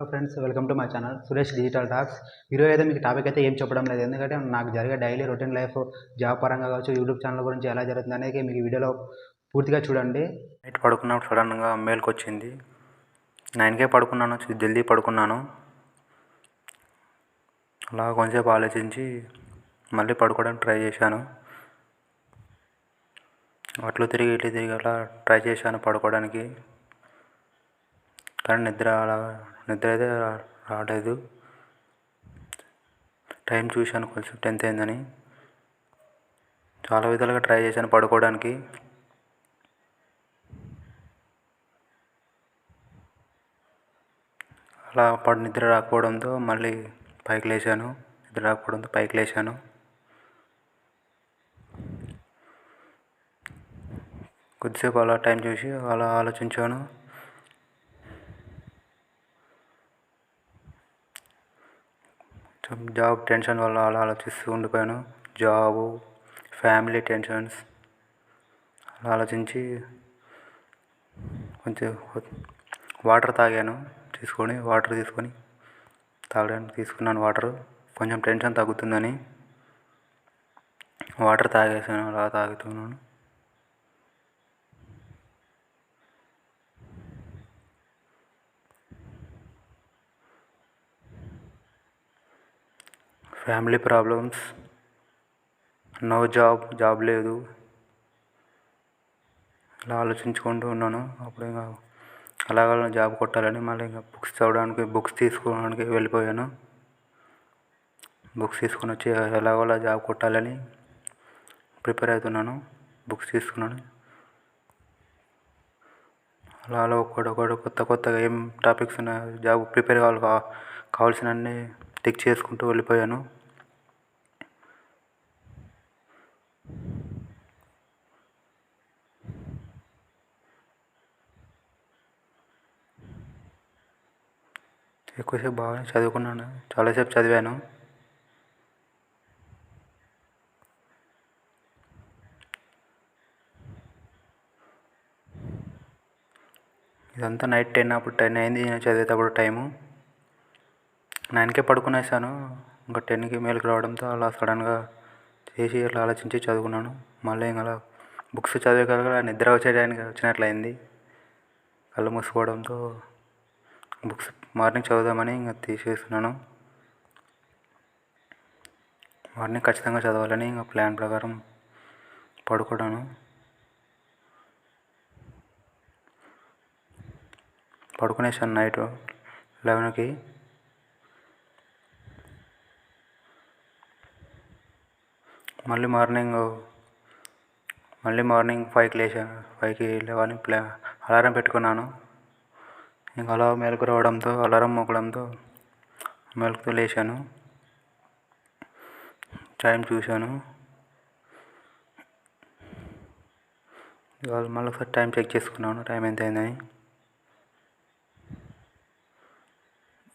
Hello friends welcome to my channel. Suresh digital talks ఈరోజు అయితే మీకు టాపిక్ అయితే ఏం చెప్పడం లేదు. ఎందుకంటే నాకు జరిగే డైలీ రొటీన్ లైఫ్ జాబ్ పరంగా కావచ్చు యూట్యూబ్ ఛానల్ గురించి ఎలా జరుగుతుంది అనేది మీకు వీడియోలో పూర్తిగా చూడండి. నైట్ పడుకున్నప్పుడు సడన్గా మేల్కి వచ్చింది. నైన్కే పడుకున్నాను జల్దీ పడుకున్నాను. అలా కొంచెంసేపు ఆలోచించి మళ్ళీ పడుకోవడానికి ట్రై చేశాను. అట్లు తిరిగి ఇట్లు తిరిగి అలా ట్రై చేశాను పడుకోవడానికి. కానీ నిద్ర అలా నిద్ర అయితే రావట్లేదు రాలేదు. టైం చూశాను కొంచెం టెన్త్ అయిందని. చాలా విధాలుగా ట్రై చేశాను పడుకోవడానికి. అలా పడు నిద్ర రాకపోవడంతో మళ్ళీ పైకి లేచాను. నిద్ర రాకపోవడంతో పైకి లేచాను. కొద్దిసేపు అలా టైం చూసి అలా ఆలోచించాను. జాబ్ టెన్షన్ వల్ల అలా ఆలోచిస్తూ ఉండిపోయాను. జాబు ఫ్యామిలీ టెన్షన్స్ అలా ఆలోచించి కొంచెం వాటర్ తాగాను తీసుకొని వాటర్ తీసుకొని తాగడానికి తీసుకున్నాను వాటర్. కొంచెం టెన్షన్ తగ్గుతుందని వాటర్ తాగేసాను అలా తాగుతున్నాను. Family problems no job job లేదు. ఇలా ఆలోచించుకుంటూ ఉన్నాను. అప్పుడు ఇంకా అలాగ జాబ్ కొట్టాలని మళ్ళీ ఇంకా బుక్స్ చదవడానికి బుక్స్ తీసుకోవడానికి వెళ్ళిపోయాను. బుక్స్ తీసుకొని వచ్చి ఎలాగోలా జాబ్ కొట్టాలని ప్రిపేర్ అవుతున్నాను. బుక్స్ తీసుకున్నాను. అలా అలా ఒకటి కొత్త కొత్తగా ఏం టాపిక్స్ ఉన్నాయో జాబ్ ప్రిపేర్ కావాలి కా కావాల్సినవన్నీ టిక్ చేసుకుంటూ వెళ్ళిపోయాను. ఎక్కువసేపు బాగా చదువుకున్నాను. చాలాసేపు చదివాను. ఇదంతా నైట్ టెన్ అప్పుడు టెన్ అయింది. నేను చదివేటప్పుడు టైము నైన్కే పడుకునేసాను. ఇంకా టెన్కి మేలుకు రావడంతో అలా సడన్గా చేసి అట్లా ఆలోచించి చదువుకున్నాను? మళ్ళీ ఇంకా అలా బుక్స్ చదివే నిద్ర వచ్చేయడానికి వచ్చినట్లయింది. కళ్ళు మూసుకోవడంతో బుక్స్ మార్నింగ్ చదువుదామని ఇంకా తీసేస్తున్నాను. మార్నింగ్ ఖచ్చితంగా చదవాలని ఇంకా ప్లాన్ ప్రకారం పడుకున్నాను. పడుకునేసాను నైట్ లెవెన్కి మళ్ళీ మార్నింగ్ మళ్ళీ మార్నింగ్ ఫైవ్కి లేచాను ఫైవ్కి లేవని ప్లా అలారం పెట్టుకున్నాను. ఇంకా అలా మెలకు రావడంతో అలారం మోగడంతో మెలకుతో లేచాను. టైం చూశాను. మళ్ళీ ఒకసారి టైం చెక్ చేసుకున్నాను టైం ఎంత అయిందని.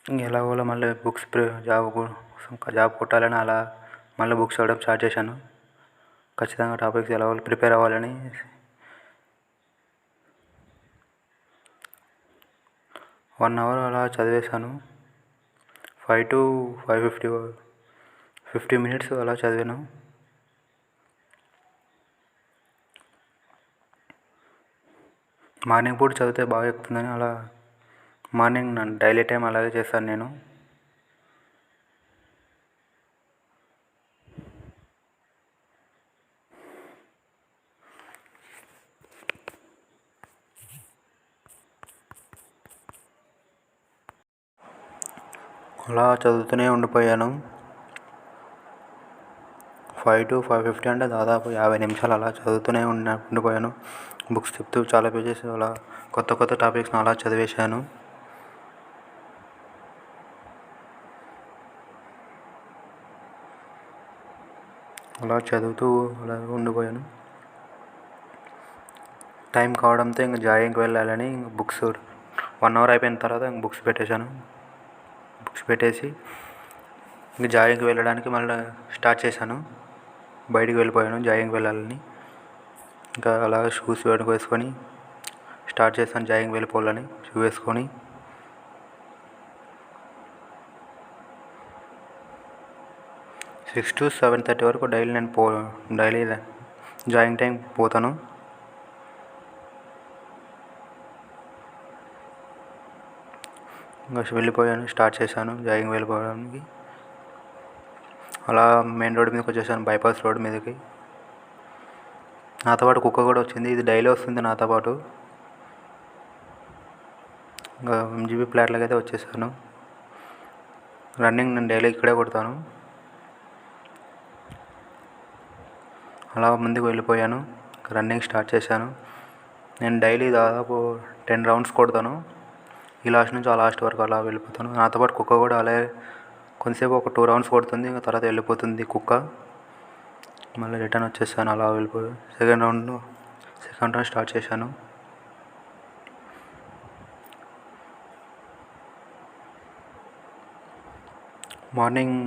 ఇంక ఎలాగోలా మళ్ళీ బుక్స్ జాబ్ కోసం జాబ్ కొట్టాలని అలా మళ్ళీ బుక్స్ చదవడం స్టార్ట్ చేశాను. ఖచ్చితంగా టాపిక్స్ ఎలా ప్రిపేర్ అవ్వాలని వన్ అవర్ అలా చదివేశాను. Five to five fifty fifty minutes అలా చదివాను. మార్నింగ్ పూట చదివితే బాగా ఎక్కుతుందని అలా మార్నింగ్ నన్ను డైలీ టైం అలాగే చేస్తాను నేను. అలా చదువుతూనే ఉండిపోయాను. ఫైవ్ టు ఫైవ్ ఫిఫ్టీ అంటే దాదాపు యాభై నిమిషాలు అలా చదువుతూనే ఉన్న ఉండిపోయాను. బుక్స్ చెప్తూ చాలా పేజెస్ అలా కొత్త కొత్త టాపిక్స్ని అలా చదివేశాను. అలా చదువుతూ అలా ఉండిపోయాను. టైం కావడంతో ఇంక జాయింగ్కి వెళ్ళాలని ఇంక బుక్స్ వన్ అవర్ అయిపోయిన తర్వాత ఇంక బుక్స్ పెట్టేశాను. బుక్స్ పెట్టేసి ఇంక జాయింగ్కి వెళ్ళడానికి మళ్ళీ స్టార్ట్ చేశాను. బయటికి వెళ్ళిపోయాను జాయింగ్ వెళ్ళాలని. ఇంకా అలా షూస్ వెనక వేసుకొని స్టార్ట్ చేశాను జాయింగ్ వెళ్ళిపోవాలని షూ వేసుకొని. సిక్స్ టు సెవెన్ థర్టీ వరకు డైలీ నేను పో డైలీ జాయింగ్ టైం పోతాను. ఇంకా వెళ్ళిపోయాను స్టార్ట్ చేశాను జాగింగ్ వెళ్ళిపోవడానికి. అలా మెయిన్ రోడ్ మీదకి వచ్చేసాను బైపాస్ రోడ్ మీదకి. నాతో పాటు కుక్క కూడా వచ్చింది ఇది డైలీ వస్తుంది నాతో పాటు. ఇంకా ఎంజీబీ ప్లాట్లకి అయితే వచ్చేసాను. రన్నింగ్ నేను డైలీ ఇక్కడే కొడతాను. అలా ముందుకు వెళ్ళిపోయాను రన్నింగ్ స్టార్ట్ చేశాను. నేను డైలీ దాదాపు టెన్ రౌండ్స్ కొడతాను. ఈ లాస్ట్ నుంచి ఆ లాస్ట్ వరకు అలా వెళ్ళిపోతాను. నాతో పాటు కుక్క కూడా అలాగే కొంతసేపు ఒక టూ రౌండ్స్ కొడుతుంది ఇంకా తర్వాత వెళ్ళిపోతుంది కుక్క. మళ్ళీ రిటర్న్ వచ్చేసాను అలా వెళ్ళిపోయి second round second round start చేశాను. మార్నింగ్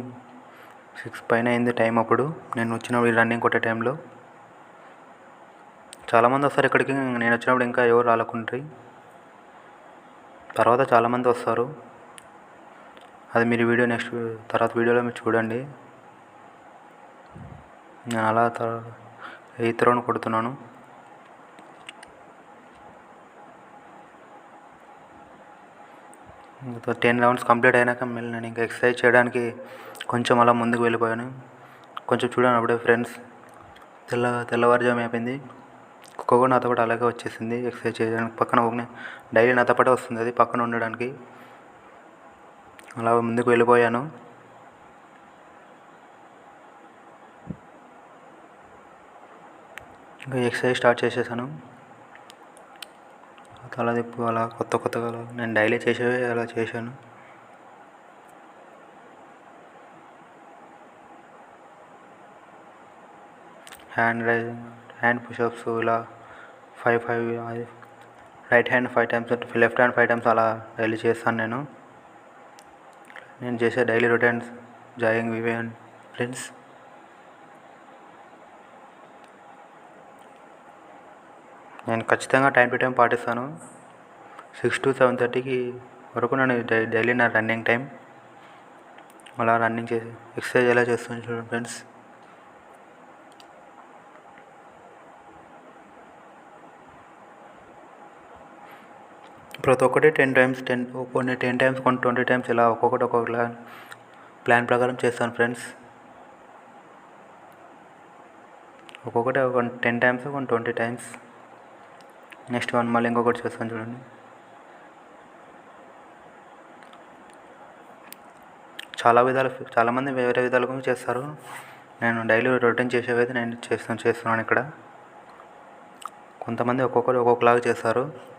సిక్స్ పైన అయింది టైం అప్పుడు. నేను వచ్చినప్పుడు ఈ రన్నింగ్ కొట్టే టైంలో. చాలామంది వస్తారు ఇక్కడికి నేను వచ్చినప్పుడు ఇంకా ఎవరు రాలకుండ్రి. తర్వాత చాలామంది వస్తారు. అది మీరు వీడియో నెక్స్ట్ తర్వాత వీడియోలో మీరు చూడండి. నేను అలా తర్వాత ఎయిత్ రౌండ్ కొడుతున్నాను. టెన్ రౌండ్స్ కంప్లీట్ అయినాక మళ్ళీ నేను ఇంకా ఎక్సర్సైజ్ చేయడానికి కొంచెం అలా ముందుకు వెళ్ళిపోయాను. కొంచెం చూడండి అప్పుడే ఫ్రెండ్స్. తెల్ల తెల్లవారుజాము అయిపోయింది. కుక్క కూడా నాతో పాటు అలాగే వచ్చేసింది. ఎక్సర్సైజ్ చేయడానికి పక్కన ఒక డైలీ నాతో పాటే వస్తుంది. అది పక్కన ఉండడానికి అలా ముందుకు వెళ్ళిపోయాను. ఇంకా ఎక్సర్సైజ్ స్టార్ట్ చేసేసాను. తల తిప్పు అలా కొత్త కొత్తగా నేను డైలీ చేసేవే అలా చేశాను. హ్యాండ్ రైజింగ్ హ్యాండ్ పుషప్స్ ఇలా five five right hand five times left hand five times అలా డైలీ చేస్తాను నేను. నేను చేసే డైలీ రొటీన్స్ జాగింగ్ వివేన్ ఫ్రెండ్స్ నేను ఖచ్చితంగా టైం టు టైం పాటిస్తాను. సిక్స్ టు సెవెన్ థర్టీకి వరకు నేను డై డైలీ నా రన్నింగ్ టైం అలా రన్నింగ్ చేసి ఎక్సర్సైజ్ ఎలా చేస్తాను చూడండి ఫ్రెండ్స్ ప్రతి ఒక్కటి టెన్ టైమ్స్ టెన్ కొన్ని టెన్ టైమ్స్ కొన్ని ట్వంటీ టైమ్స్ ఇలా ఒక్కొక్కటి ఒక్కొక్కలా ప్లాన్ ప్రకారం చేస్తాను ఫ్రెండ్స్ ఒక్కొక్కటి ఒక టెన్ టైమ్స్ కొన్ని ట్వంటీ టైమ్స్ నెక్స్ట్ వన్ మళ్ళీ ఇంకొకటి చేస్తాను చూడండి. చాలా విధాలు చాలామంది వేరే విధాలుగా చేస్తారు. నేను డైలీ రొటీన్ చేసేవైతే నేను చేస్తాను చేస్తున్నాను ఇక్కడ. కొంతమంది ఒక్కొక్కరు ఒక్కొక్కలాగా చేస్తారు.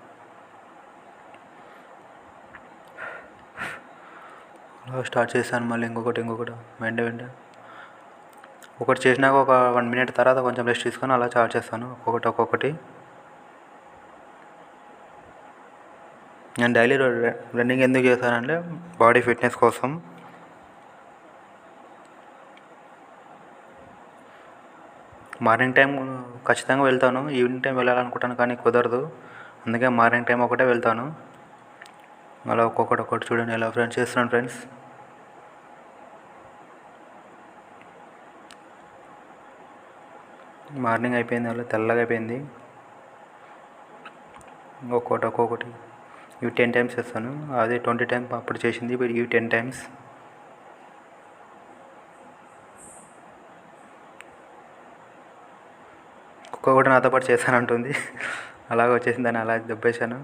స్టార్ట్ చేశాను మళ్ళీ ఇంకొకటి ఇంకొకటి. వెంట వెంట. ఒకటి చేసినాక ఒక వన్ మినిట్ తర్వాత కొంచెం రెస్ట్ తీసుకొని అలా స్టార్ట్ చేస్తాను. ఒక్కొక్కటి ఒక్కొక్కటి. నేను డైలీ రన్నింగ్ ఎందుకు చేస్తానంటే బాడీ ఫిట్నెస్ కోసం. మార్నింగ్ టైం ఖచ్చితంగా వెళ్తాను. ఈవినింగ్ టైం వెళ్ళాలనుకుంటాను కానీ కుదరదు. అందుకే మార్నింగ్ టైం ఒకటే వెళ్తాను. అలా ఒక్కొక్కటి ఒక్కటి చూడండి ఎలా ఫ్రెండ్స్ చేస్తున్నాను ఫ్రెండ్స్ మార్నింగ్ అయిపోయింది అలా తెల్లగా అయిపోయింది. ఒక్కొక్కటి ఒక్కొక్కటి. ఇవి టెన్ టైమ్స్ చేస్తాను. అదే ట్వంటీ టైమ్స్ అప్పుడు చేసింది ఇప్పుడు ఇవి టెన్ టైమ్స్ కుక్క కూడా నాతో పాటు చేశానంటుంది అలాగ వచ్చేసింది దాన్ని అలా దెబ్బేశాను.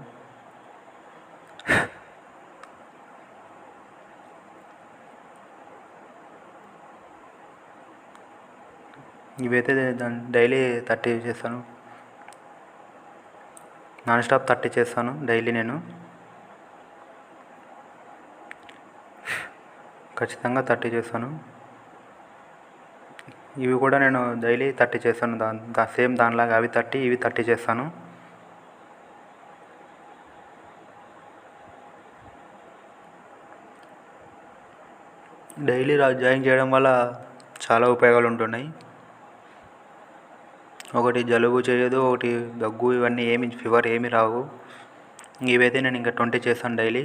ఇవైతే డైలీ థర్టీ చేస్తాను. నాన్ స్టాప్ థర్టీ చేస్తాను డైలీ నేను. ఖచ్చితంగా థర్టీ చేస్తాను. ఇవి కూడా నేను డైలీ థర్టీ చేస్తాను. దా దా సేమ్ దానిలాగా అవి థర్టీ ఇవి థర్టీ చేస్తాను. డైలీ జాయిన్ చేయడం వల్ల చాలా ఉపయోగాలు ఉంటున్నాయి. ఒకటి జలుబు చేయదు ఒకటి దగ్గు ఇవన్నీ ఏమి ఫీవర్ ఏమి రావు. ఇవైతే నేను ఇంకా ట్వంటీ చేస్తాను డైలీ.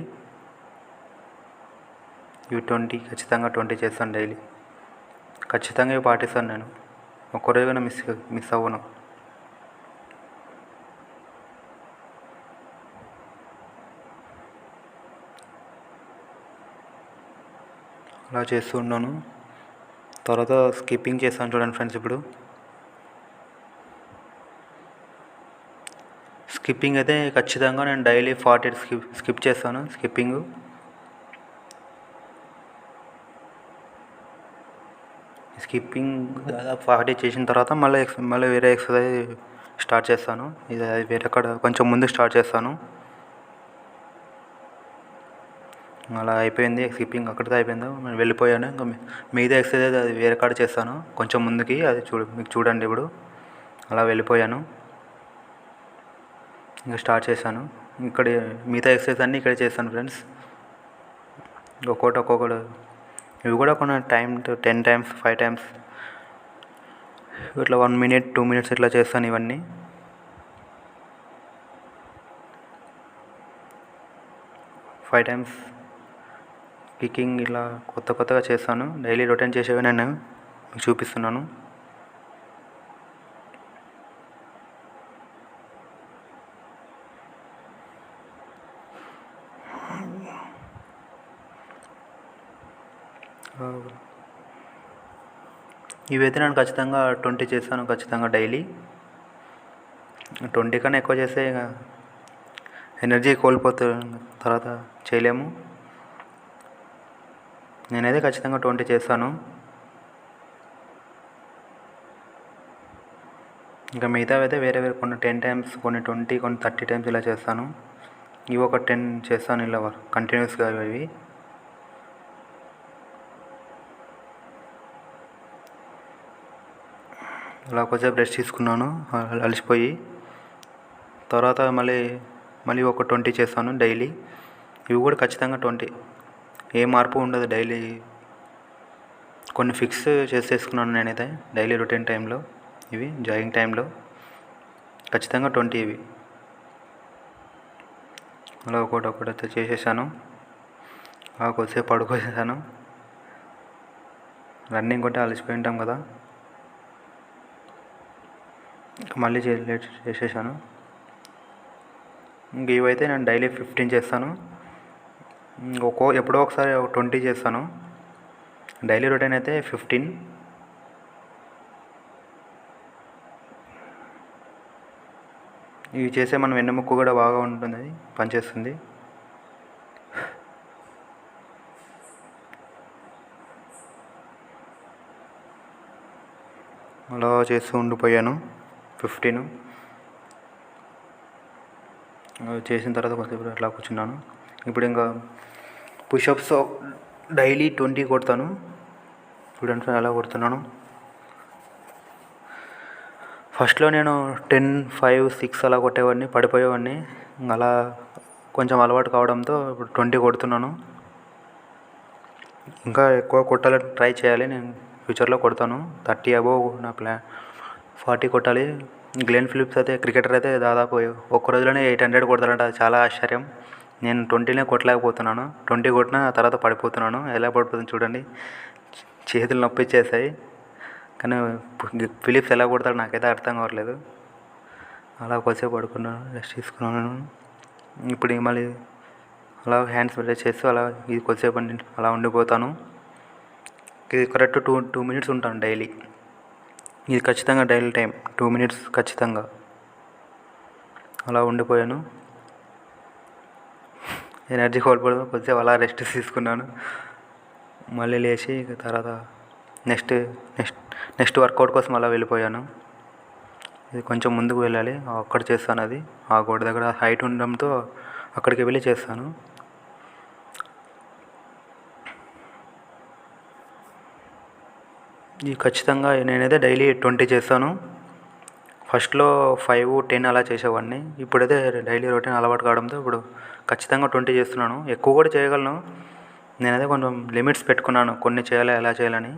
ఇవి ట్వంటీ ఖచ్చితంగా ట్వంటీ చేస్తాను డైలీ. ఖచ్చితంగా ఇవి పాటిస్తాను నేను. ఒక్కరోజైనా మిస్ మిస్ అవ్వను. అలా చేస్తూ ఉన్నాను. తర్వాత స్కిప్పింగ్ చేస్తాను చూడండి ఫ్రెండ్స్ ఇప్పుడు. స్కిప్పింగ్ అయితే ఖచ్చితంగా నేను డైలీ ఫార్టీ స్కిప్ స్కిప్ చేస్తాను స్కిప్పింగ్. స్కిప్పింగ్ దాదాపు ఫార్టీ చేసిన తర్వాత మళ్ళీ ఎక్స్ మళ్ళీ వేరే ఎక్సర్సైజ్ స్టార్ట్ చేస్తాను. ఇది అది వేరే కాడ కొంచెం ముందు స్టార్ట్ చేస్తాను. అలా అయిపోయింది స్కిప్పింగ్ అక్కడితో అయిపోయింది? నేను వెళ్ళిపోయాను. ఇంకా మిగతా ఎక్సర్సైజ్ అది వేరే కాడ చేస్తాను. కొంచెం ముందుకి అది చూడు మీకు చూడండి ఇప్పుడు. అలా వెళ్ళిపోయాను. ఇంకా స్టార్ట్ చేశాను. ఇక్కడ మిగతా ఎక్సర్సైజ్ అన్నీ ఇక్కడే చేస్తాను ఫ్రెండ్స్. ఒక్కోటి ఒక్కొక్కటి ఇవి కూడా కొన్ని time ten times five times. ఇట్లా వన్ మినిట్ టూ మినిట్స్ ఇట్లా చేస్తాను ఇవన్నీ. ఫైవ్ టైమ్స్ కికింగ్ ఇలా కొత్త కొత్తగా చేస్తాను. డైలీ రొటీన్ చేసేవి నేను మీకు చూపిస్తున్నాను. ఇవైతే నేను ఖచ్చితంగా ట్వంటీ చేస్తాను ఖచ్చితంగా డైలీ. ట్వంటీ కన్నా ఎక్కువ చేస్తే ఇక ఎనర్జీ కోల్పోతుంది తర్వాత చేయలేము. నేనైతే ఖచ్చితంగా ట్వంటీ చేస్తాను. ఇంకా మిగతావి అయితే వేరే వేరే కొన్ని టెన్ టైమ్స్ కొన్ని ట్వంటీ కొన్ని థర్టీ టైమ్స్ ఇలా చేస్తాను. ఇవి ఒక టెన్ చేస్తాను ఇలా కంటిన్యూస్గా ఇవి. అలా కొద్దిసేపు రెస్ట్ తీసుకున్నాను అలసిపోయి. తర్వాత మళ్ళీ మళ్ళీ ఒక ట్వంటీ చేస్తాను డైలీ ఇవి కూడా ఖచ్చితంగా ట్వంటీ ఏ మార్పు ఉండదు డైలీ కొన్ని ఫిక్స్ చేసేసుకున్నాను నేనైతే డైలీ రొటీన్ టైంలో ఇవి జాగింగ్ టైంలో ఖచ్చితంగా ట్వంటీ ఇవి. అలా ఒకటి ఒకటి అయితే చేసేసాను. అలా కొద్దిసేపు పడుకోసేసాను. రన్నింగ్ కొట్టే అలసిపోయి ఉంటాం కదా. మళ్ళీ లేట్ చేసేసాను. ఇంక ఇవైతే నేను డైలీ ఫిఫ్టీన్ చేస్తాను. ఒక్కో ఎప్పుడో ఒకసారి ట్వంటీ చేస్తాను. డైలీ రొటీన్ అయితే ఫిఫ్టీన్. ఇవి చేసే మనం వెన్నెముక్కు కూడా బాగా ఉంటుంది పనిచేస్తుంది. అలా చేస్తూ ఉండిపోయాను. ఫిఫ్టీన్. చేసిన తర్వాత కొంచెం అట్లా కూర్చున్నాను. ఇప్పుడు ఇంకా పుషప్స్ డైలీ ట్వంటీ కొడతాను. స్టూడెంట్స్ అలా కొడుతున్నాను. ఫస్ట్లో నేను టెన్ ఫైవ్ సిక్స్ అలా కొట్టేవాడిని పడిపోయేవాడిని. అలా కొంచెం అలవాటు కావడంతో ఇప్పుడు ట్వంటీ కొడుతున్నాను. ఇంకా ఎక్కువ కొట్టాలని ట్రై చేయాలి. నేను ఫ్యూచర్లో కొడతాను. థర్టీ అబోవ్ నా ప్లాన్ ఫార్టీ కొట్టాలి. గ్లెన్ ఫిలిప్స్ అయితే క్రికెటర్ అయితే దాదాపు ఒక్క రోజులోనే ఎయిట్ హండ్రెడ్ కొడతాడంట. అది చాలా ఆశ్చర్యం. నేను ట్వంటీనే కొట్టలేకపోతున్నాను. ట్వంటీ కొట్టిన తర్వాత పడిపోతున్నాను. ఎలా పడిపోతుంది చూడండి. చేతులు నొప్పి ఇచ్చేసాయి కానీ ఫిలిప్స్ ఎలా కొడతాడు నాకైతే అర్థం కావట్లేదు. అలా కొద్దిసేపు పడుకున్నాను రెస్ట్ తీసుకున్నాను. ఇప్పుడు మళ్ళీ అలా హ్యాండ్స్ బ్రేక్ చేస్తూ అలా ఇది కొద్దిసేపు అలా ఉండిపోతాను. ఇది కరెక్ట్ టూ టూ మినిట్స్ ఉంటాను డైలీ. ఇది ఖచ్చితంగా డైలీ టైం టూ మినిట్స్ ఖచ్చితంగా. అలా ఉండిపోయాను. ఎనర్జీ కోల్పోవడం కొద్దిసేపు అలా రెస్ట్ తీసుకున్నాను. మళ్ళీ లేచి ఇక తర్వాత నెక్స్ట్ నెక్స్ట్ నెక్స్ట్ వర్కౌట్ కోసం అలా వెళ్ళిపోయాను. ఇది కొంచెం ముందుకు వెళ్ళాలి. అక్కడ చేస్తాను అది. ఆ గోడ దగ్గర హైట్ ఉండడంతో అక్కడికి వెళ్ళి చేస్తాను. ఇది ఖచ్చితంగా నేనైతే డైలీ ట్వంటీ చేస్తాను. ఫస్ట్లో ఫైవ్ టెన్ అలా చేసేవాడిని. ఇప్పుడైతే డైలీ రొటీన్ అలవాటు కావడంతో ఇప్పుడు ఖచ్చితంగా ట్వంటీ చేస్తున్నాను. ఎక్కువ కూడా చేయగలను. నేనైతే కొంచెం లిమిట్స్ పెట్టుకున్నాను. కొన్ని చేయాలి ఎలా చేయాలని.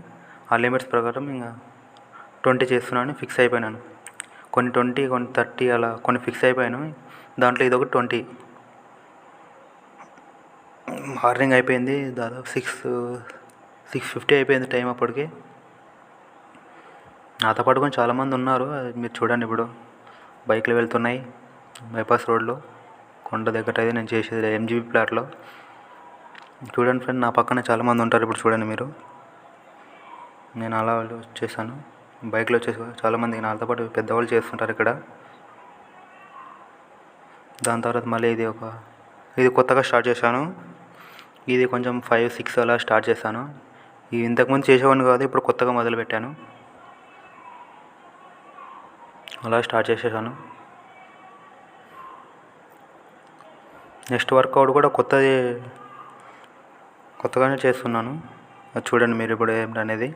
ఆ లిమిట్స్ ప్రకారం ఇంకా ట్వంటీ చేస్తున్నాను ఫిక్స్ అయిపోయినాను. కొన్ని ట్వంటీ కొన్ని థర్టీ అలా కొన్ని ఫిక్స్ అయిపోయాను. దాంట్లో ఇది ఒకటి ట్వంటీ. మార్నింగ్ అయిపోయింది. దాదాపు సిక్స్ సిక్స్ ఫిఫ్టీ అయిపోయింది టైం అప్పటికి. నాతో పాటు కూడా చాలామంది ఉన్నారు. అది మీరు చూడండి ఇప్పుడు. బైక్లు వెళ్తున్నాయి. బైపాస్ రోడ్లో. కొండ దగ్గర అయితే నేను చేసేది ఎంజీబీ ప్లాట్లో చూడండి ఫ్రెండ్ నా పక్కన చాలామంది ఉంటారు ఇప్పుడు చూడండి మీరు. నేను అలా వచ్చేసాను. బైక్లో వచ్చేసి చాలామంది నాతో పాటు పెద్దవాళ్ళు చేస్తుంటారు ఇక్కడ. దాని తర్వాత మళ్ళీ ఇది ఒక ఇది కొత్తగా స్టార్ట్ చేశాను. ఇది కొంచెం ఫైవ్ సిక్స్ అలా స్టార్ట్ చేశాను. ఇది ఇంతకుముందు చేసేవాడిని కాదు ఇప్పుడు కొత్తగా మొదలుపెట్టాను. అలా స్టార్ట్ చేసేసాను. నెక్స్ట్ వర్కౌట్ కూడా కొత్తది కొత్తగానే చేస్తున్నాను. చూడండి మీరు ఇప్పుడు ఏంటనేది.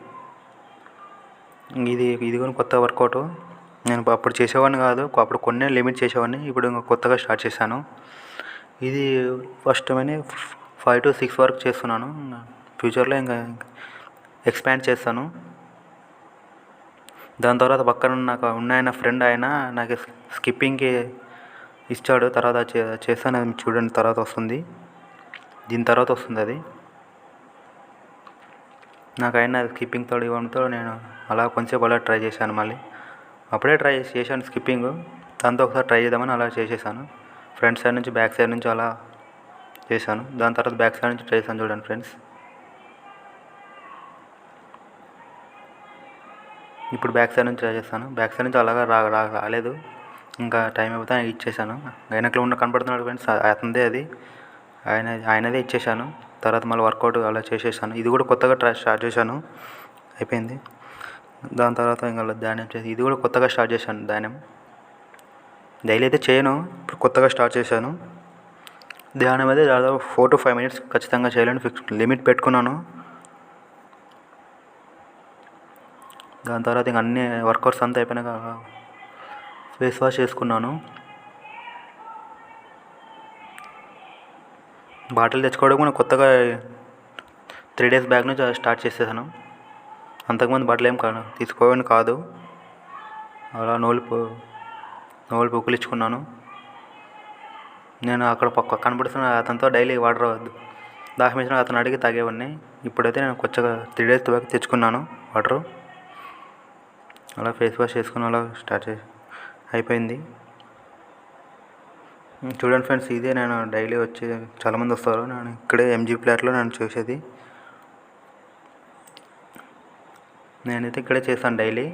ఇది ఇది కూడా కొత్త వర్కౌట్ నేను అప్పుడు చేసేవాడిని కాదు అప్పుడు కొన్ని లిమిట్ చేసేవాడిని ఇప్పుడు ఇంకా కొత్తగా స్టార్ట్ చేశాను. ఇది ఫస్ట్ అని ఫైవ్ టు సిక్స్ వరకు చేస్తున్నాను. ఫ్యూచర్లో ఇంకా ఎక్స్పాండ్ చేస్తాను. దాని తర్వాత పక్కన నాకు ఉన్నాయన ఫ్రెండ్ ఆయన నాకు స్కిప్పింగ్కి ఇచ్చాడు. తర్వాత చే చేస్తాను అది చూడండి తర్వాత వస్తుంది. దీని తర్వాత వస్తుంది అది. నాకు అయిన స్కిప్పింగ్ తోడు ఇవ్వడంతో నేను అలా కొంచెం అలా ట్రై చేశాను మళ్ళీ. అప్పుడే ట్రై చేశాను స్కిప్పింగ్ దాంతో ఒకసారి ట్రై చేద్దామని అలా చేసేసాను. ఫ్రంట్ సైడ్ నుంచి బ్యాక్ సైడ్ నుంచి అలా చేశాను. దాని తర్వాత బ్యాక్ సైడ్ నుంచి ట్రై చేశాను చూడండి ఫ్రెండ్స్ ఇప్పుడు బ్యాక్ సైడ్ నుంచి ట్రై చేస్తాను బ్యాక్ సైడ్ నుంచి అలాగా రా రా రాలేదు. ఇంకా టైం అయిపోతే ఆయన ఇచ్చేసాను వెనకలో ఉన్న కనపడుతున్నాడు ఫ్రెండ్స్ అతనిదే అది. ఆయన ఆయనదే ఇచ్చేసాను తర్వాత మళ్ళీ వర్కౌట్ అలా చేసేసాను. ఇది కూడా కొత్తగా ట్రై స్టార్ట్ చేశాను. అయిపోయింది. దాని తర్వాత ఇంకా ధ్యానం చేసి ఇది కూడా కొత్తగా స్టార్ట్ చేశాను ధ్యానం. డైలీ అయితే చేయను. ఇప్పుడు కొత్తగా స్టార్ట్ చేశాను. ధ్యానం అయితే దాదాపు ఫోర్ టు ఫైవ్ మినిట్స్ ఖచ్చితంగా చేయాలని ఫిక్స్ లిమిట్ పెట్టుకున్నాను. దాని తర్వాత ఇంక అన్ని వర్కౌట్స్ అంతా అయిపోయినాక ఫేస్ వాష్ చేసుకున్నాను. బాటిల్ తెచ్చుకోవడం కూడా కొత్తగా త్రీ డేస్ బ్యాక్ నుంచి స్టార్ట్ చేసేసాను. అంతకుముందు బాటిల్ ఏం కాదు తీసుకోవని కాదు. అలా నోలు నోలు పుక్కిలించుకున్నాను నేను అక్కడ పక్క కనబడుతున్న అతనితో డైలీ వాటర్ దాహం వేసిన అతను అడిగి తాగేవాడిని. ఇప్పుడైతే నేను కొత్తగా త్రీ డేస్ బ్యాక్ తెచ్చుకున్నాను వాటరు అలా ఫేస్ వాష్ చేసుకుని అలా స్టార్ట్ చేసి అయిపోయింది. చూడండి ఫ్రెండ్స్ ఇదే నేను డైలీ వచ్చి చాలామంది వస్తారు. నేను ఇక్కడే ఎంజీ ప్లాట్లో నేను చూసేది. నేనైతే ఇక్కడే చేస్తాను డైలీ.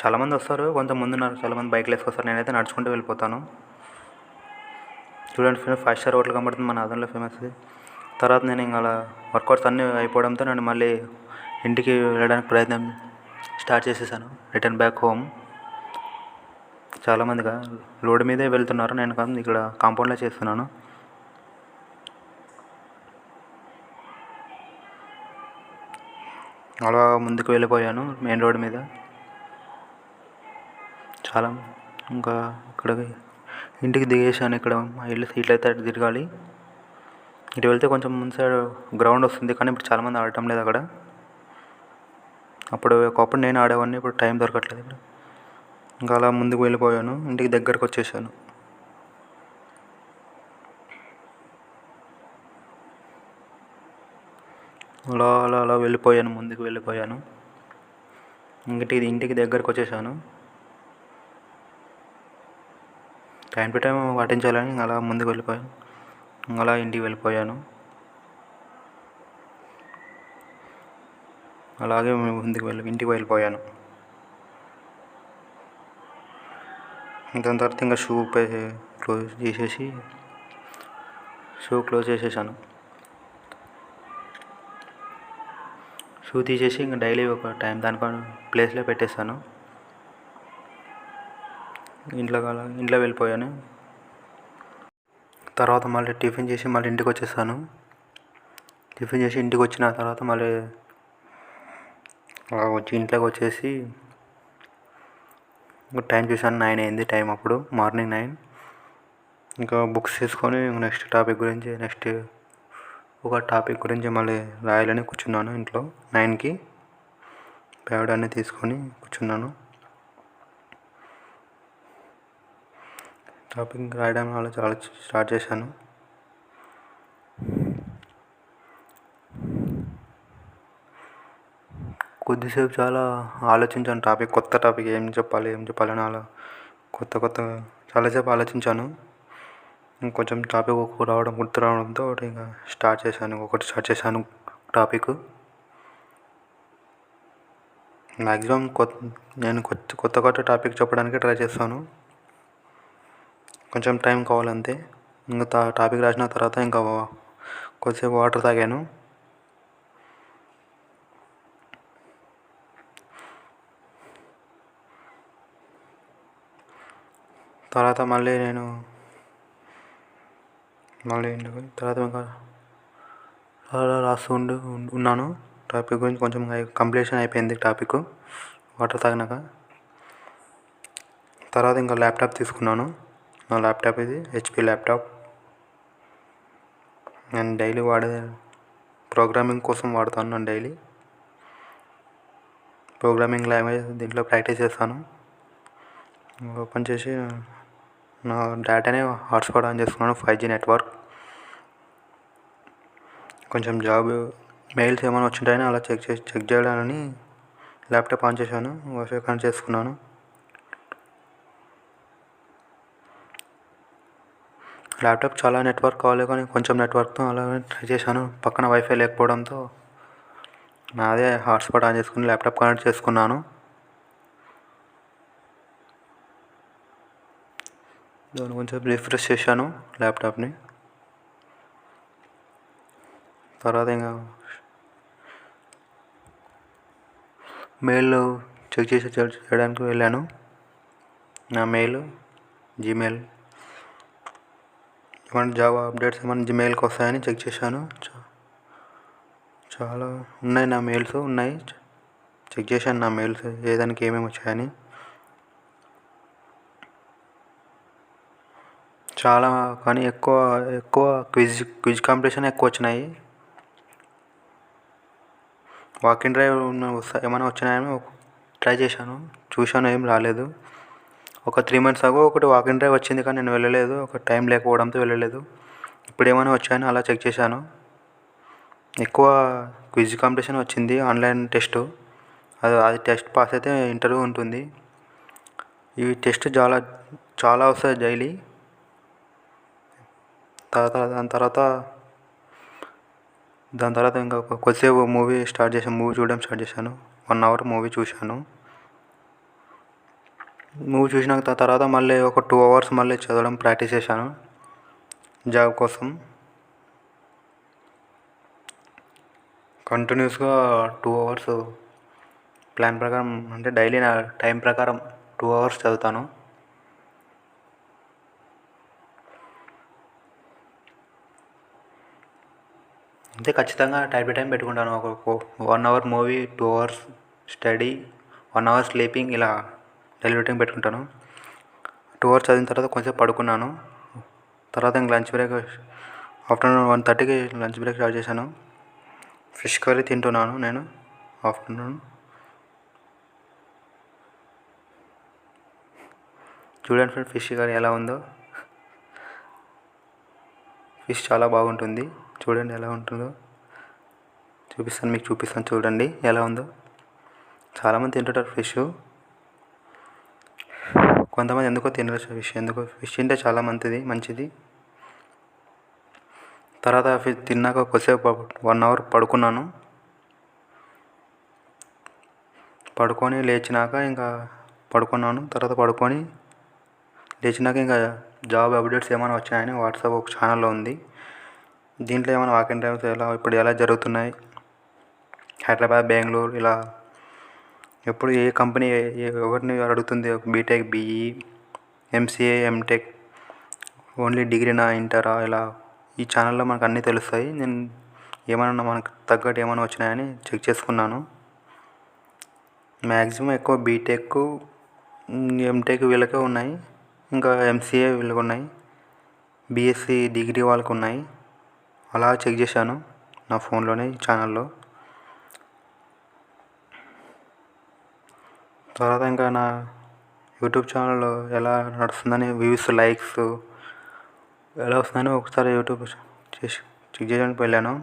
చాలామంది వస్తారు కొంతమంది ఉన్నారు. చాలామంది బైక్లు వేసుకొస్తారు. నేనైతే నడుచుకుంటూ వెళ్ళిపోతాను. చూడండి ఫ్రెండ్స్ ఫైవ్ స్టార్ హోటల్ కనబడుతుంది మన ఆదంలో ఫేమస్ తర్వాత నేను ఇంకా అలా వర్కౌట్స్ అన్నీ అయిపోవడంతో నేను మళ్ళీ ఇంటికి వెళ్ళడానికి ప్రయత్నం స్టార్ట్ చేసేసాను. Return back home. చాలామందిగా రోడ్డు మీదే వెళ్తున్నారు. నేను కాదు ఇక్కడ కాంపౌండ్లో చేస్తున్నాను. అలా ముందుకు వెళ్ళిపోయాను మెయిన్ రోడ్ మీద. చాలా ఇంకా ఇక్కడ ఇంటికి దిగేసాను ఇక్కడ మా ఇల్లు సీట్లు అయితే అటు తిరగాలి. ఇటు వెళ్తే కొంచెం ముందు సైడ్ గ్రౌండ్ వస్తుంది. కానీ ఇప్పుడు చాలామంది ఆడటం లేదు అక్కడ. అప్పుడు ఒకప్పుడు నేను ఆడేవాడిని ఇప్పుడు టైం దొరకట్లేదు ఇక్కడ ఇంకా అలా ముందుకు వెళ్ళిపోయాను ఇంటికి దగ్గరకు వచ్చేసాను. అలా అలా అలా వెళ్ళిపోయాను ముందుకు వెళ్ళిపోయాను. ఇంకటి ఇంటికి దగ్గరకు వచ్చేసాను. టైం టు టైం పాటించాలని అలా ముందుకు వెళ్ళిపోయాను. అలా ఇంటికి వెళ్ళిపోయాను. అలాగే మేము ముందుకు వెళ్ళి ఇంటికి వెళ్ళిపోయాను. దాని తర్వాత ఇంకా షూ పే క్లోజ్ చేసేసి షూ క్లోజ్ చేసేసాను. షూ తీసేసి ఇంకా డైలీ ఒక టైం దానికో ప్లేస్లో పెట్టేస్తాను. ఇంట్లో కాల ఇంట్లో వెళ్ళిపోయాను. తర్వాత మళ్ళీ టిఫిన్ చేసి మళ్ళీ ఇంటికి వచ్చేస్తాను. టిఫిన్ చేసి ఇంటికి వచ్చిన తర్వాత మళ్ళీ అలా వచ్చి ఇంట్లోకి వచ్చేసి ఇంకా టైం చూసాను నైన్ అయింది టైం అప్పుడు మార్నింగ్ నైన్. ఇంకా బుక్స్ తీసుకొని నెక్స్ట్ టాపిక్ గురించి నెక్స్ట్ ఒక టాపిక్ గురించి మళ్ళీ రాయాలని కూర్చున్నాను ఇంట్లో నైన్కి. ప్యాడ్ అన్నీ తీసుకొని కూర్చున్నాను. టాపిక్ రాయడం వల్ల చాలా స్టార్ట్ చేశాను. కొద్దిసేపు చాలా ఆలోచించాను టాపిక్ కొత్త టాపిక్ ఏం చెప్పాలి ఏం చెప్పాలి అని అలా కొత్త కొత్త చాలాసేపు ఆలోచించాను. ఇంకొంచెం టాపిక్ రావడం గుర్తు రావడంతో ఇంకా స్టార్ట్ చేశాను ఒకటి స్టార్ట్ చేశాను టాపిక్. మ్యాక్సిమం కొత్త నేను కొత్త కొత్త కొత్త టాపిక్ చెప్పడానికి ట్రై చేస్తాను. కొంచెం టైం కావాలంతే ఇంకా టాపిక్ రాసిన తర్వాత ఇంకా కొద్దిసేపు వాటర్ తాగాను. తర్వాత మళ్ళీ నేను మళ్ళీ ఇంటికి తర్వాత ఇంకా అలా రాస్తూ ఉండి ఉన్నాను. టాపిక్ గురించి కొంచెం కంప్లీషన్ అయిపోయింది టాపిక్ వాటర్ తాగినాక. తర్వాత ఇంకా ల్యాప్టాప్ తీసుకున్నాను. నా ల్యాప్టాప్ ఇది హెచ్పి ల్యాప్టాప్ నేను డైలీ వాడే ప్రోగ్రామింగ్ కోసం వాడతాను నేను డైలీ ప్రోగ్రామింగ్ లాంగ్వేజ్ దీంట్లో ప్రాక్టీస్ చేస్తాను. ఓపెన్ చేసి నా డేటాని హాట్స్పాట్ ఆన్ చేసుకున్నాను ఫైవ్ జీ నెట్వర్క్ కొంచెం జాబ్ మెయిల్స్ ఏమైనా వచ్చింటాయని అలా చెక్ చేసి చెక్ చేయడాని ల్యాప్టాప్ ఆన్ చేశాను వైఫై కనెక్ట్ చేసుకున్నాను. ల్యాప్టాప్ చాలా నెట్వర్క్ కావాలి కానీ కొంచెం నెట్వర్క్తో అలాగే ట్రై చేశాను. పక్కన వైఫై లేకపోవడంతో నాదే హాట్స్పాట్ ఆన్ చేసుకుని ల్యాప్టాప్ కనెక్ట్ చేసుకున్నాను. దాని కొంచెం రిఫ్రెష్ చేశాను ల్యాప్టాప్ని తర్వాత ఇంకా మెయిల్ చెక్ చేసి చేయడానికి వెళ్ళాను నా మెయిల్ జీమెయిల్ ఏమైనా జాబ్ అప్డేట్స్ ఏమైనా జీమెయిల్కి వస్తాయని చెక్ చేశాను చాలా ఉన్నాయి నా మెయిల్స్ ఉన్నాయి చెక్ చేశాను నా మెయిల్స్ ఏ దానికి ఏమేమి వచ్చాయని చాలా కానీ ఎక్కువ ఎక్కువ క్విజ్ క్విజ్ కాంపిటీషన్ ఎక్కువ వచ్చినాయి. వాక్ డ్రైవ్ డ్రైవ్ ఏమైనా వచ్చినాయని ట్రై చేశాను. చూశాను ఏం రాలేదు. ఒక త్రీ మంత్స్ అగో ఒకటి వాక్ డ్రైవ్ వచ్చింది కానీ నేను వెళ్ళలేదు. ఒక టైం లేకపోవడంతో వెళ్ళలేదు. ఇప్పుడు ఏమైనా వచ్చాయని అలా చెక్ చేశాను. ఎక్కువ క్విజ్ కాంపిటీషన్ వచ్చింది ఆన్లైన్ టెస్ట్. అది అది టెస్ట్ పాస్ అయితే ఇంటర్వ్యూ ఉంటుంది. ఈ టెస్ట్ చాలా చాలా వస్తుంది డైలీ. తర్వాత దాని తర్వాత దాని తర్వాత ఇంకా కొద్దిసేపు మూవీ స్టార్ట్ చేశాను. మూవీ చూడడం స్టార్ట్ చేశాను. వన్ అవర్ మూవీ చూశాను. మూవీ చూసినాక తర్వాత మళ్ళీ ఒక టూ అవర్స్ మళ్ళీ చదవడం ప్రాక్టీస్ చేశాను. జాబ్ కోసం. కంటిన్యూస్గా టూ అవర్స్ ప్లాన్ ప్రకారం అంటే డైలీ నా టైం ప్రకారం టూ అవర్స్ చదువుతాను. అంతే ఖచ్చితంగా టైం టు టైం పెట్టుకుంటాను. ఒక one hour movie two hours study one hour sleeping ఇలా డైలీ రొటీన్ పెట్టుకుంటాను. టూ అవర్స్ చదివిన తర్వాత కొంచెం పడుకున్నాను. తర్వాత ఇంక లంచ్ బ్రేక్ ఆఫ్టర్నూన్ వన్ థర్టీకి లంచ్ బ్రేక్ స్టార్ట్ చేశాను. ఫిష్ కర్రీ తింటున్నాను నేను ఆఫ్టర్నూన్ చూడండి ఫ్రెండ్ ఫిష్ కర్రీ ఎలా ఉందో. ఫిష్ చాలా బాగుంటుంది. చూడండి ఎలా ఉంటుందో. చూపిస్తాను మీకు చూపిస్తాను చూడండి ఎలా ఉందో. చాలామంది తింటుంటారు ఫిష్. కొంతమంది ఎందుకో తినరు ఫిష్. ఎందుకో ఫిష్ తింటే చాలా మంచిది మంచిది. తర్వాత ఫిష్ తిన్నాక కొద్దిసేపు వన్ అవర్ పడుకున్నాను. పడుకొని లేచినాక ఇంకా పడుకున్నాను. తర్వాత పడుకొని లేచినాక ఇంకా జాబ్ అప్డేట్స్ ఏమైనా వచ్చాయని వాట్సాప్ ఒక ఛానల్లో ఉంది. దీంట్లో ఏమైనా వాక్ ఇన్ డ్రైవ్స్ ఎలా ఇప్పుడు ఎలా జరుగుతున్నాయి? హైదరాబాద్ బెంగళూరు ఇలా ఎప్పుడు ఏ కంపెనీ ఎవరిని అడుగుతుంది? BTech BE MCA MTech only డిగ్రీనా ఇంటరా ఇలా ఈ ఛానల్లో మనకు అన్నీ తెలుస్తాయి. నేను ఏమైనా మనకు తగ్గట్టు ఏమైనా వచ్చినాయని చెక్ చేసుకున్నాను. మ్యాక్సిమం ఎక్కువ బీటెక్ ఎంటెక్ వీళ్ళకే ఉన్నాయి. ఇంకా ఎంసీఏ వీళ్ళకి ఉన్నాయి. బీఎస్సీ డిగ్రీ వాళ్ళకు ఉన్నాయి. అలా చెక్ చేశాను నా ఫోన్లోనే ఛానల్లో. తర్వాత ఇంకా నా యూట్యూబ్ ఛానల్లో ఎలా నడుస్తుందని వ్యూస్ లైక్స్ ఎలా వస్తుందని ఒకసారి యూట్యూబ్ చేసి చెక్ చేయడానికి వెళ్ళాను.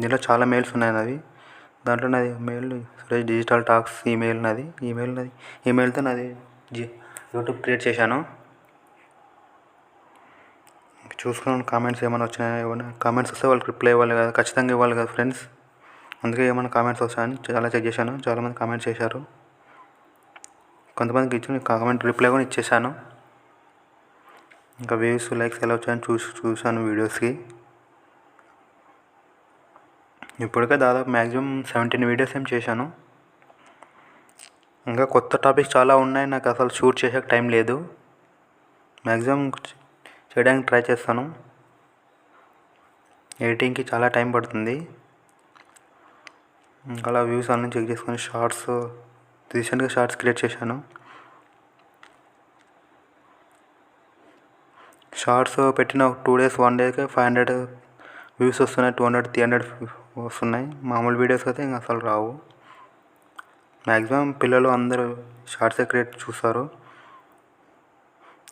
దీంట్లో చాలా మెయిల్స్ ఉన్నాయి నావి. దాంట్లో నాది mail Suresh digital talks email నాది. ఈమెయిల్ నాది ఈమెయిల్తో నాది జీ యూట్యూబ్ క్రియేట్ చేశాను. చూసుకున్నాను కామెంట్స్ ఏమైనా వచ్చినాయా ఏమైనా కామెంట్స్ వస్తే వాళ్ళకి రిప్లై ఇవ్వాలి కదా ఖచ్చితంగా ఇవ్వాలి కదా ఫ్రెండ్స్ అందుకే ఏమైనా కామెంట్స్ వస్తాయని చాలా చెక్ చేశాను చాలామంది కామెంట్స్ చేశారు. కొంతమందికి ఇచ్చి కామెంట్ రిప్లై కూడా ఇచ్చేసాను ఇంకా వ్యూస్ లైక్స్ ఎలా వచ్చాయని చూసి చూశాను వీడియోస్కి ఇప్పటికే దాదాపు మ్యాక్సిమం సెవెంటీన్ వీడియోస్ ఏం చేశాను. ఇంకా కొత్త టాపిక్స్ చాలా ఉన్నాయి నాకు అసలు షూట్ చేసే టైం లేదు. మ్యాక్సిమం చేయడానికి ట్రై చేస్తాను. ఎడిటింగ్కి చాలా టైం పడుతుంది. అలా వ్యూస్ అన్నీ చెక్ చేసుకొని షార్ట్స్ రీసెంట్గా షార్ట్స్ క్రియేట్ చేశాను. షార్ట్స్ పెట్టిన టూ డేస్ వన్ డేకే ఫైవ్ హండ్రెడ్ వ్యూస్ వస్తున్నాయి. టూ హండ్రెడ్ త్రీ హండ్రెడ్ వస్తున్నాయి. మామూలు వీడియోస్ అయితే ఇంకా అసలు రావు. మ్యాక్సిమం పిల్లలు అందరూ షార్ట్సే క్రియేట్ చూస్తారు.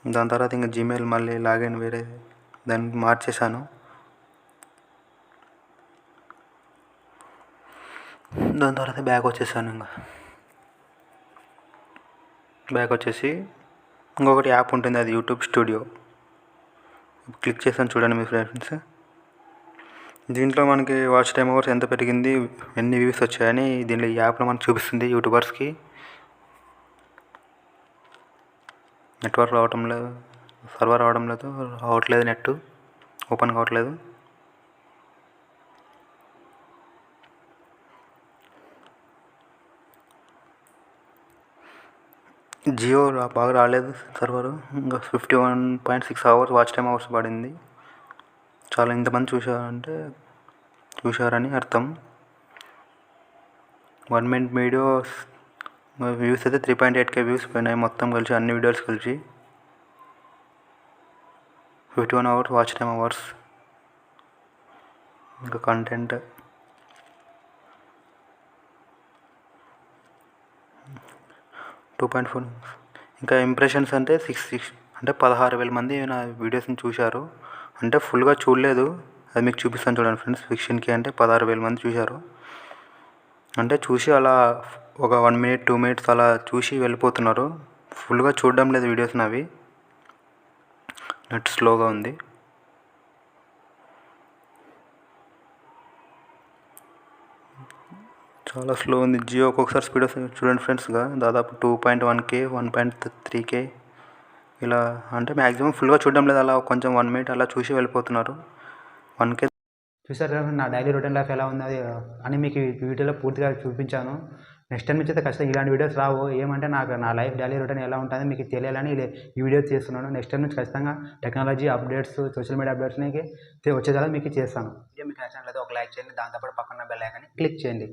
దాని తర్వాత ఇంకా జీమెయిల్ మళ్ళీ లాగిన్ వేరే దాన్ని మార్చేశాను. దాని తర్వాత బ్యాక్ వచ్చేసాను ఇంకా. బ్యాక్ వచ్చేసి ఇంకొకటి యాప్ ఉంటుంది అది యూట్యూబ్ స్టూడియో క్లిక్ చేసాను చూడండి మీ ఫ్రెండ్స్. దీంట్లో మనకి వాచ్ టైం అవర్స్ ఎంత పెరిగింది ఎన్ని వ్యూస్ వచ్చాయని దీనిలో ఈ యాప్లో మనకు చూపిస్తుంది యూట్యూబర్స్కి నెట్వర్క్ రావటం లేదు సర్వర్ రావడం లేదు రావట్లేదు నెట్ ఓపెన్ కావట్లేదు. జియో బాగా రాలేదు సర్వర్ ఇంకా fifty one point six hours watch time hours పడింది. చాలా ఇంతమంది చూశారంటే చూశారని అర్థం. వన్ మినిట్ వీడియోస్ వ్యూస్ అయితే three point eight K views పోయినాయి. మొత్తం కలిసి అన్ని వీడియోస్ కలిసి fifty one hours watch time hours ఇంకా కంటెంట్ టూ పాయింట్ ఫోర్ ఇంకా ఇంప్రెషన్స్ అంటే సిక్స్ సిక్స్ అంటే పదహారు వేల మంది నా వీడియోస్ని చూశారు. అంటే ఫుల్గా చూడలేదు. అది మీకు చూపిస్తాను చూడండి ఫ్రెండ్స్ ఫిక్షన్కి అంటే పదహారు వేల మంది చూశారు. అంటే చూసి అలా ఒక వన్ మినిట్ టూ మినిట్స్ అలా చూసి వెళ్ళిపోతున్నారు. ఫుల్గా చూడడం లేదు వీడియోస్ నావి. నెట్ స్లోగా ఉంది. చాలా స్లో ఉంది. జియో ఒక్కొక్కసారి స్పీడ్ వస్తుంది. చూడండి ఫ్రెండ్స్గా దాదాపు two point one K one point three K. ఇలా అంటే మ్యాక్సిమం ఫుల్గా చూడడం లేదు. అలా కొంచెం వన్ మినిట్ అలా చూసి వెళ్ళిపోతున్నారు. వన్ కే చూసారు నా డైలీ రొటీన్ లైఫ్ ఎలా ఉంది అది అని మీకు వీడియోలో పూర్తిగా చూపించాను. నెక్స్ట్ టైం నుంచి అయితే ఖచ్చితంగా ఇలాంటి వీడియోస్ రావు. ఏమంటే నాకు నా లైఫ్ డైలీ రొటీన్ ఎలా ఉంటుంది మీకు తెలియాలని ఈ వీడియోస్ చేస్తున్నాను. నెక్స్ట్ టైం నుంచి ఖచ్చితంగా technology updates social media updates వచ్చేదాకా మీకు చేస్తాను. వీడియో మీకు నచ్చినట్లయితే ఒక లైక్ చేయండి దాంతోపాటు పక్కన బెల్ ఐకాన్ని క్లిక్ చేయండి.